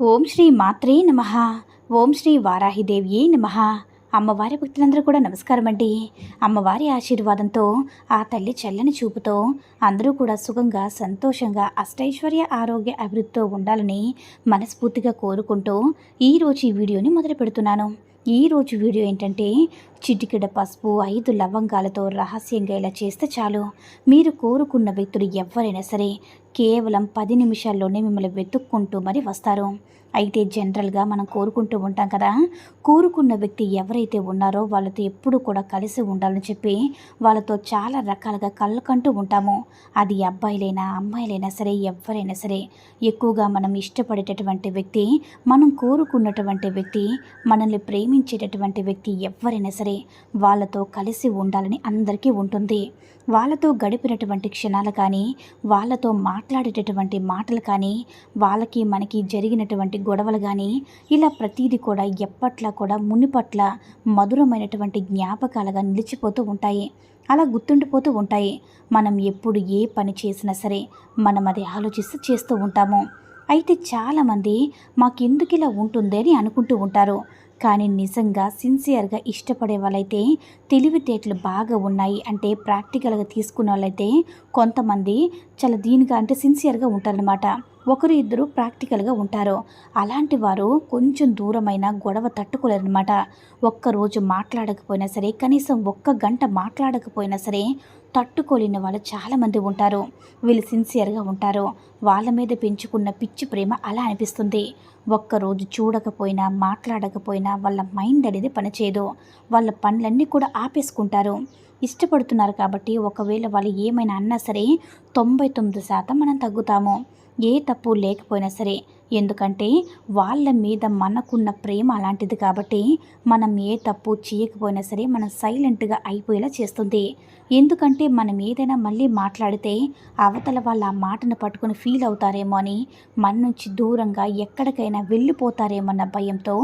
ఓం శ్రీ మాత్రే నమ. ఓం శ్రీ వారాహిదేవియే నమ. అమ్మవారి భక్తులందరూ కూడా నమస్కారం అండి. అమ్మవారి ఆశీర్వాదంతో ఆ తల్లి చల్లని చూపుతో అందరూ కూడా సుఖంగా సంతోషంగా అష్టైశ్వర్య ఆరోగ్య అభివృద్ధితో ఉండాలని మనస్ఫూర్తిగా కోరుకుంటూ ఈరోజు ఈ వీడియోని మొదలు పెడుతున్నాను. ఈరోజు వీడియో ఏంటంటే చిటికెడ పసుపు ఐదు లవంగాలతో రహస్యంగా ఇలా చేస్తే చాలు. మీరు కోరుకున్న వ్యక్తులు ఎవరైనా సరే కేవలం పది నిమిషాల్లోనే మిమ్మల్ని వెతుక్కుంటూ మరి వస్తారు. అయితే జనరల్గా మనం కోరుకుంటూ ఉంటాం కదా కోరుకున్న వ్యక్తి ఎవరైతే ఉన్నారో వాళ్ళతో ఎప్పుడు కూడా కలిసి ఉండాలని చెప్పి వాళ్ళతో చాలా రకాలుగా కళ్ళకంటూ ఉంటాము. అది అబ్బాయిలైనా అమ్మాయిలైనా సరే ఎవరైనా సరే ఎక్కువగా మనం ఇష్టపడేటటువంటి వ్యక్తి మనం కోరుకున్నటువంటి వ్యక్తి మనల్ని ప్రేమించేటటువంటి వ్యక్తి ఎవరైనా సరే వాళ్ళతో కలిసి ఉండాలని అందరికీ ఉంటుంది. వాళ్ళతో గడిపినటువంటి క్షణాలు కానీ వాళ్ళతో మాట్లాడేటటువంటి మాటలు కానీ వాళ్ళకి మనకి జరిగినటువంటి గొడవలు కానీ ఇలా ప్రతీది కూడా ఎప్పట్లా కూడా మునిపట్ల మధురమైనటువంటి జ్ఞాపకాలుగా నిలిచిపోతూ ఉంటాయి. అలా గుర్తుండిపోతూ ఉంటాయి. మనం ఎప్పుడు ఏ పని చేసినా సరే మనం అది ఆలోచిస్తూ చేస్తూ ఉంటాము. అయితే చాలామంది మాకెందుకు ఇలా ఉంటుంది అని అనుకుంటూ ఉంటారు. కానీ నిజంగా సిన్సియర్గా ఇష్టపడే వాళ్ళైతే తెలివితేటలు బాగా ఉన్నాయి. అంటే ప్రాక్టికల్గా తీసుకున్న వాళ్ళైతే కొంతమంది చాలా దీనిగా అంటే సిన్సియర్గా ఉంటారనమాట ఒకరు ఇద్దరు ప్రాక్టికల్గా ఉంటారు. అలాంటి వారు కొంచెం దూరమైన గొడవ తట్టుకోలేరనమాట ఒక్కరోజు మాట్లాడకపోయినా సరే కనీసం ఒక్క గంట మాట్లాడకపోయినా సరే తట్టుకోలేని వాళ్ళు చాలామంది ఉంటారు. వీళ్ళు సిన్సియర్గా ఉంటారు. వాళ్ళ మీద పెంచుకున్న పిచ్చి ప్రేమ అలా అనిపిస్తుంది. ఒక్కరోజు చూడకపోయినా మాట్లాడకపోయినా వాళ్ళ మైండ్ అనేది పనిచేయదు. వాళ్ళ పనులన్నీ కూడా ఆపేసుకుంటారు. ఇష్టపడుతున్నారు కాబట్టి ఒకవేళ వాళ్ళు ఏమైనా అన్నా సరే తొంభై తొమ్మిది శాతం మనం తగ్గుతాము. ఏ తప్పు లేకపోయినా సరే. ఎందుకంటే వాళ్ళ మీద మనకున్న ప్రేమ అలాంటిది కాబట్టి మనం ఏ తప్పు చేయకపోయినా సరే మనం సైలెంట్గా అయిపోయేలా చేస్తుంది. ఎందుకంటే మనం ఏదైనా మళ్ళీ మాట్లాడితే అవతల వాళ్ళ ఆ మాటను పట్టుకొని ఫీల్ అవుతారేమో అని మన నుంచి దూరంగా ఎక్కడికైనా వెళ్ళిపోతారేమన్న భయంతో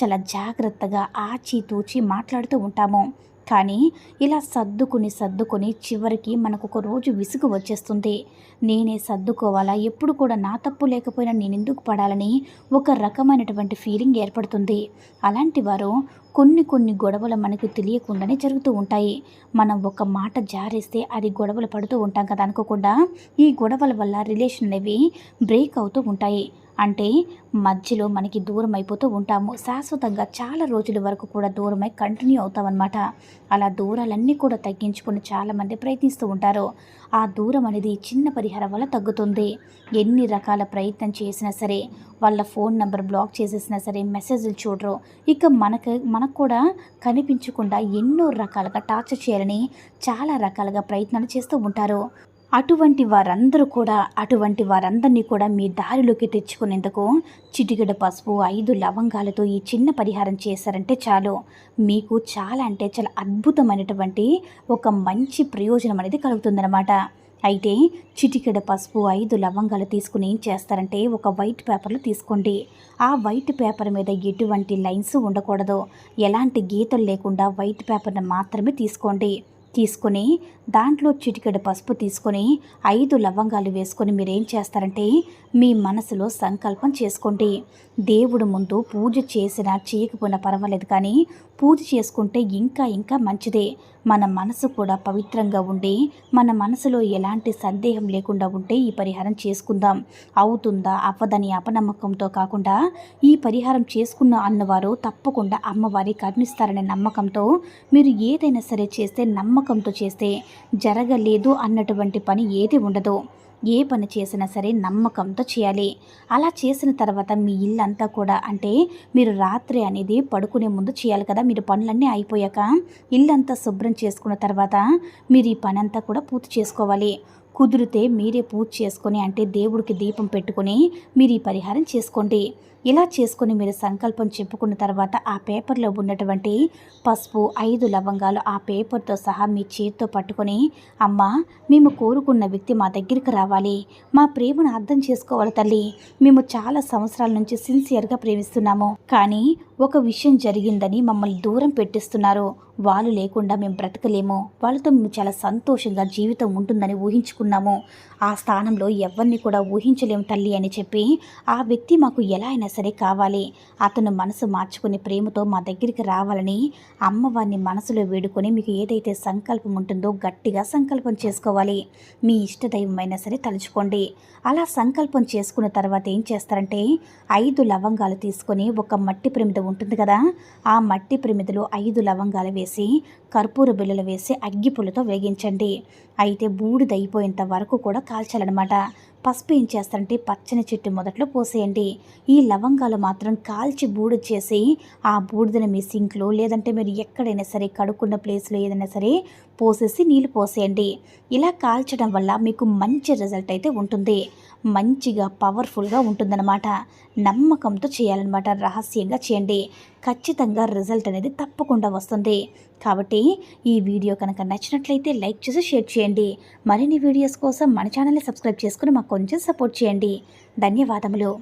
చాలా జాగ్రత్తగా ఆచితూచి మాట్లాడుతూ ఉంటాము. కానీ ఇలా సర్దుకుని సర్దుకుని చివరికి మనకు ఒక రోజు విసుగు వచ్చేస్తుంది. నేనే సర్దుకోవాలా? ఎప్పుడు కూడా నా తప్పు లేకపోయినా నేను ఎందుకు పడాలని ఒక రకమైనటువంటి ఫీలింగ్ ఏర్పడుతుంది. అలాంటి వారు కొన్ని కొన్ని గొడవలు మనకు తెలియకుండానే జరుగుతూ ఉంటాయి. మనం ఒక మాట జారేస్తే అది గొడవలు పడుతూ ఉంటాం కదా అనుకోకుండా ఈ గొడవల వల్ల రిలేషన్ అనేవి బ్రేక్ అవుతూ ఉంటాయి. అంటే మధ్యలో మనకి దూరం అయిపోతూ ఉంటాము. శాశ్వతంగా చాలా రోజుల వరకు కూడా దూరమై కంటిన్యూ అవుతామన్నమాట. అలా దూరాలన్నీ కూడా తగ్గించుకుని చాలామంది ప్రయత్నిస్తూ ఉంటారు. ఆ దూరం అనేది చిన్న పరిహారం వల్ల తగ్గుతుంది. ఎన్ని రకాల ప్రయత్నం చేసినా సరే వాళ్ళ ఫోన్ నెంబర్ బ్లాక్ చేసేసినా సరే మెసేజ్లు చూడరు. ఇక మనకు మనకు కూడా కనిపించకుండా ఎన్నో రకాలుగా టార్చర్ చేయాలని చాలా రకాలుగా ప్రయత్నాలు చేస్తూ ఉంటారు. అటువంటి వారందరూ కూడా అటువంటి వారందరినీ కూడా మీ దారిలోకి తెచ్చుకునేందుకు చిటికెడ పసుపు ఐదు లవంగాలతో ఈ చిన్న పరిహారం చేశారంటే చాలు. మీకు చాలా అంటే చాలా అద్భుతమైనటువంటి ఒక మంచి ప్రయోజనం అనేది కలుగుతుందన్నమాట. అయితే చిటికెడ పసుపు ఐదు లవంగాలు తీసుకుని ఏం చేస్తారంటే ఒక వైట్ పేపర్లు తీసుకోండి. ఆ వైట్ పేపర్ మీద ఎటువంటి లైన్స్ ఉండకూడదు. ఎలాంటి గీతలు లేకుండా వైట్ పేపర్ని మాత్రమే తీసుకోండి. తీసుకొని దాంట్లో చిటికెడు పసుపు తీసుకొని ఐదు లవంగాలు వేసుకొని మీరు ఏం చేస్తారంటే మీ మనసులో సంకల్పం చేసుకోండి. దేవుడు ముందు పూజ చేసినా చేయకపోయినా పర్వాలేదు కానీ పూజ చేసుకుంటే ఇంకా ఇంకా మంచిదే. మన మనసు కూడా పవిత్రంగా ఉండి మన మనసులో ఎలాంటి సందేహం లేకుండా ఉంటే ఈ పరిహారం చేసుకుందాం. అవుతుందా? అవ్వదని అపనమ్మకంతో కాకుండా ఈ పరిహారం చేసుకున్న అన్నవారు తప్పకుండా అమ్మవారి కరుణిస్తారనే నమ్మకంతో మీరు ఏదైనా సరే చేస్తే నమ్మకంతో చేస్తే జరగలేదు అన్నటువంటి పని ఏది ఉండదు. ఏ పని చేసినా సరే నమ్మకంతో చేయాలి. అలా చేసిన తర్వాత మీ ఇల్లంతా కూడా అంటే మీరు రాత్రి అనేది పడుకునే ముందు చేయాలి కదా. మీరు పనులన్నీ అయిపోయాక ఇల్లంతా శుభ్రం చేసుకున్న తర్వాత మీరు ఈ పని అంతా కూడా పూర్తి చేసుకోవాలి. కుదిరితే మీరే పూజ చేసుకొని అంటే దేవుడికి దీపం పెట్టుకొని మీరు ఈ పరిహారం చేసుకోండి. ఇలా చేసుకొని మీరు సంకల్పం చెప్పుకున్న తర్వాత ఆ పేపర్లో ఉన్నటువంటి పసుపు ఐదు లవంగాలు ఆ పేపర్తో సహా మీ చేతితో పట్టుకొని అమ్మ మేము కోరుకున్న వ్యక్తి మా దగ్గరికి రావాలి. మా ప్రేమను అర్థం చేసుకోవాలి తల్లి. మేము చాలా సంవత్సరాల నుంచి సిన్సియర్గా ప్రేమిస్తున్నాము. కానీ ఒక విషయం జరిగిందని మమ్మల్ని దూరం పెట్టిస్తున్నారు. వాళ్ళు లేకుండా మేము బ్రతకలేము. వాళ్ళతో మేము చాలా సంతోషంగా జీవితం ఉంటుందని ఊహించుకున్నాము. ఆ స్థానంలో ఎవరిని కూడా ఊహించలేము తల్లి అని చెప్పి ఆ వ్యక్తి మాకు ఎలా అయినా సరే కావాలి. అతను మనసు మార్చుకుని ప్రేమతో మా దగ్గరికి రావాలని అమ్మవారిని మనసులో వేడుకొని మీకు ఏదైతే సంకల్పం ఉంటుందో గట్టిగా సంకల్పం చేసుకోవాలి. మీ ఇష్టదైవమైనా సరే తలుచుకోండి. అలా సంకల్పం చేసుకున్న తర్వాత ఏం చేస్తారంటే ఐదు లవంగాలు తీసుకొని ఒక మట్టి ప్రమిద ఉంటుంది కదా. ఆ మట్టి ప్రమిదలో ఐదు లవంగాలు వేసి కర్పూర బిళ్ళలు వేసి అగ్గిపుల్లతో వేగించండి. అయితే బూడిద అయిపోయేంత వరకు కూడా కాల్చాలన్నమాట. పసుపు ఏం చేస్తారంటే పచ్చని చెట్టు మొదట్లో పోసేయండి. ఈ లవంగాలు మాత్రం కాల్చి బూడిద చేసి ఆ బూడిదని మీ సింక్లో లేదంటే మీరు ఎక్కడైనా సరే కడుక్కున్న ప్లేస్లో ఏదైనా సరే పోసేసి నీళ్ళు పోసేయండి. ఇలా కాల్చడం వల్ల మీకు మంచి రిజల్ట్ అయితే ఉంటుంది. మంచిగా పవర్ఫుల్గా ఉంటుందన్నమాట. నమ్మకంతో చేయాలన్నమాట. రహస్యంగా చేయండి. చేయండి ఖచ్చితంగా రిజల్ట్ అనేది తప్పకుండా వస్తుంది. కాబట్టి ఈ వీడియో కనుక నచ్చినట్లయితే లైక్ చేసి షేర్ చేయండి. మరిన్ని వీడియోస్ కోసం మన ఛానల్ని సబ్స్క్రైబ్ చేసుకుని మాకు కొంచెం సపోర్ట్ చేయండి. ధన్యవాదములు.